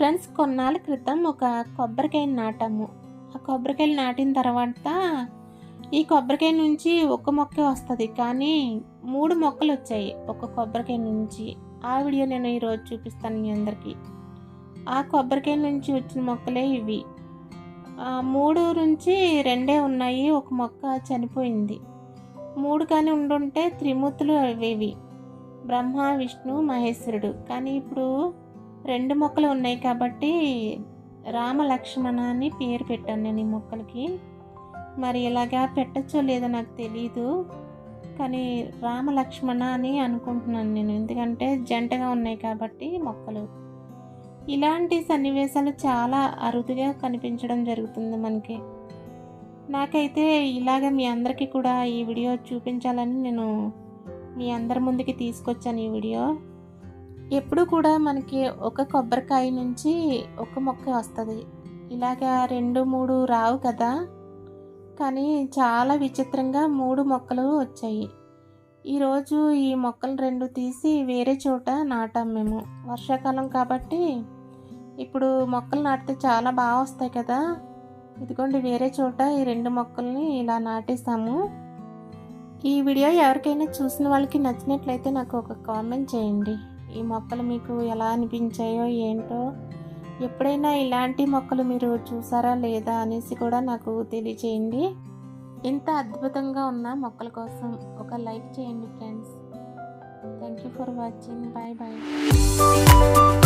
Friends కొన్నాళ్ళ క్రితం ఒక కొబ్బరికాయని నాటాము. ఆ కొబ్బరికాయలు నాటిన తర్వాత ఈ కొబ్బరికాయ నుంచి ఒక మొక్క వస్తుంది. కానీ మూడు మొక్కలు వచ్చాయి ఒక కొబ్బరికాయ నుంచి. ఆ వీడియో నేను ఈరోజు చూపిస్తాను మీ అందరికీ. ఆ కొబ్బరికాయ నుంచి వచ్చిన మొక్కలే ఇవి. మూడు నుంచి రెండే ఉన్నాయి ఒక మొక్క చనిపోయింది. మూడు కానీ ఉండుంటే త్రిమూర్తులు అవేవి బ్రహ్మ విష్ణు మహేశ్వరుడు. కానీ ఇప్పుడు రెండు మొక్కలు ఉన్నాయి కాబట్టి రామ లక్ష్మణ అని పేరు పెట్టాను నేను ఈ మొక్కలకి. మరి ఇలాగా పెట్టచ్చో లేదో నాకు తెలీదు కానీ రామ లక్ష్మణ అని అనుకుంటున్నాను నేను. ఎందుకంటే జంటగా ఉన్నాయి కాబట్టి మొక్కలు. ఇలాంటి సన్నివేశాలు చాలా అరుదుగా కనిపించడం జరుగుతుంది మనకి. నాకైతే ఇలాగ మీ అందరికీ కూడా ఈ వీడియో చూపించాలని నేను మీ అందరి ముందుకి తీసుకొచ్చాను ఈ వీడియో. ఎప్పుడు కూడా మనకి ఒక కొబ్బరికాయ నుంచి ఒక మొక్క వస్తుంది. ఇలాగా రెండు మూడు రావు కదా. కానీ చాలా విచిత్రంగా మూడు మొక్కలు వచ్చాయి. ఈరోజు ఈ మొక్కలు రెండు తీసి వేరే చోట నాటాం మేము. వర్షాకాలం కాబట్టి ఇప్పుడు మొక్కలు నాటితే చాలా బాగా వస్తాయి కదా. ఇదిగోండి వేరే చోట ఈ రెండు మొక్కల్ని ఇలా నాటేసాము ఈ వీడియో ఎవరికైనా చూసిన వాళ్ళకి నచ్చినట్లయితే నాకు ఒక కామెంట్ చేయండి. ఈ మొక్కలు మీకు ఎలా అనిపించాయో ఏంటో ఎప్పుడైనా ఇలాంటి మొక్కలు మీరు చూసారా లేదా అనేసి కూడా నాకు తెలియచేయండి. ఇంత అద్భుతంగా ఉన్న మొక్కల కోసం ఒక లైక్ చేయండి friends. Thank you for watching bye bye